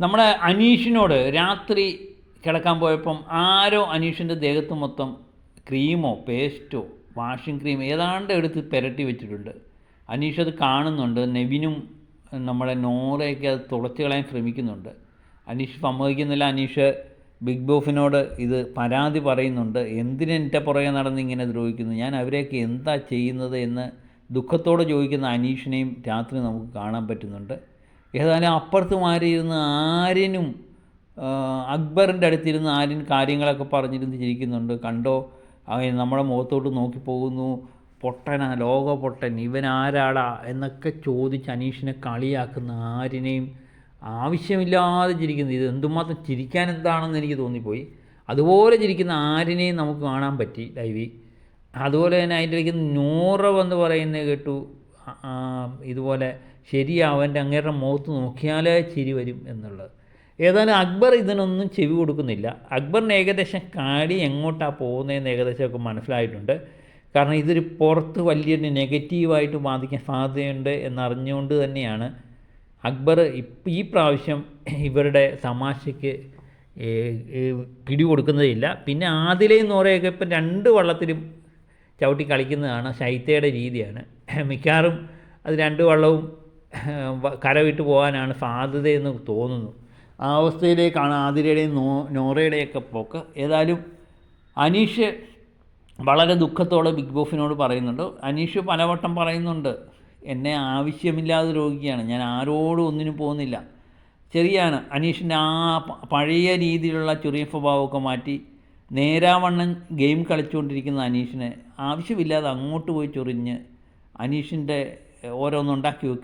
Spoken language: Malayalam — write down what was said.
നമ്മുടെ അനീഷിനോട് രാത്രി കിടക്കാൻ പോയപ്പം ആരോ അനീഷിന്റെ ദേഹത്ത് മൊത്തം ക്രീമോ പേസ്റ്റോ വാഷിംഗ് ക്രീം ഏതാണ്ട് എടുത്ത് പുരട്ടി വെച്ചിട്ടുണ്ട്. അനീഷ് അത് കാണുന്നുണ്ട്. നെവിനും നമ്മുടെ നോറയൊക്കെ അത് തുളച്ച് കളയാൻ ശ്രമിക്കുന്നുണ്ട്. അനീഷ് സമ്മതിക്കുന്നില്ല. അനീഷ് ബിഗ് ബോസിനോട് ഇത് പരാതി പറയുന്നുണ്ട്. എന്തിനെന്റെ പുറകെ നടന്ന് ഇങ്ങനെ ദ്രോഹിക്കുന്നു? ഞാൻ അവരെയൊക്കെ എന്താ ചെയ്യുന്നത് എന്ന് ദുഃഖത്തോടെ ചോദിക്കുന്ന അനീഷിനെയും രാത്രി നമുക്ക് കാണാൻ പറ്റുന്നുണ്ട്. ഏതായാലും അപ്പുറത്ത് മാറിയിരുന്ന ആരിനും അക്ബറിന്റെ അടുത്തിരുന്ന് ആര്യൻ കാര്യങ്ങളൊക്കെ പറഞ്ഞിരുന്ന് ചിരിക്കുന്നുണ്ട്. കണ്ടോ? അവൻ നമ്മുടെ മുഖത്തോട്ട് നോക്കി പോകുന്നു. പൊട്ടനാ ലോക പൊട്ടൻ ഇവൻ ആരാടാ എന്നൊക്കെ ചോദിച്ച് അനീഷിനെ കളിയാക്കുന്ന ആരിനെയും ആവശ്യമില്ലാതെ ചിരിക്കുന്നു. ഇത് എന്തുമാത്രം ചിരിക്കാൻ എന്താണെന്ന് എനിക്ക് തോന്നിപ്പോയി. അതുപോലെ ചിരിക്കുന്ന ആരിനെയും നമുക്ക് കാണാൻ പറ്റി ലൈവി. അതുപോലെ തന്നെ അതിന്റെ ഇടയ്ക്ക് നൂറവെന്ന് പറയുന്നത് കേട്ടു. ഇതുപോലെ ശരിയാ അവന്റെ അങ്ങേരുടെ മുഖത്ത് നോക്കിയാലേ ചിരി വരും എന്നുള്ളത്. ഏതായാലും അക്ബർ ഇതിനൊന്നും ചെവി കൊടുക്കുന്നില്ല. അക്ബറിന് ഏകദേശം കാടി എങ്ങോട്ടാണ് പോകുന്നതെന്ന് ഏകദേശമൊക്കെ മനസ്സിലായിട്ടുണ്ട്. കാരണം ഇതൊരു പുറത്ത് വലിയൊരു നെഗറ്റീവായിട്ട് ബാധിക്കാൻ സാധ്യതയുണ്ട് എന്നറിഞ്ഞുകൊണ്ട് തന്നെയാണ് അക്ബർ ഈ പ്രാവശ്യം ഇവരുടെ തമാശയ്ക്ക് പിടികൊടുക്കുന്നതില്ല. പിന്നെ ആദിലയും നോറയൊക്കെ ഇപ്പം രണ്ട് വള്ളത്തിലും ചവിട്ടി കളിക്കുന്നതാണ് ശൈത്യയുടെ രീതിയാണ്. മിക്കവാറും അത് രണ്ട് വള്ളവും കരവിട്ട് പോകാനാണ് സാധ്യതയെന്ന് തോന്നുന്നു. ആ അവസ്ഥയിലേക്കാണ് ആതിരയുടെയും നോ നോറയുടെയൊക്കെ പോക്ക്. ഏതായാലും അനീഷ് വളരെ ദുഃഖത്തോടെ ബിഗ് ബോസിനോട് പറയുന്നുണ്ട്. അനീഷ് പലവട്ടം പറയുന്നുണ്ട് എന്നെ ആവശ്യമില്ലാതെ രോഗിയാണ്. ഞാൻ ആരോടും ഒന്നിനും പോകുന്നില്ല. ചെറിയാണ് അനീഷിന്റെ ആ പഴയ രീതിയിലുള്ള ചെറിയ സ്വഭാവമൊക്കെ മാറ്റി നേരാവണ്ണം ഗെയിം കളിച്ചുകൊണ്ടിരിക്കുന്ന അനീഷിനെ ആവശ്യമില്ലാതെ അങ്ങോട്ട് പോയി ചൊറിഞ്ഞ് അനീഷിന്റെ ഓരോന്നുണ്ടാക്കി വെക്കും.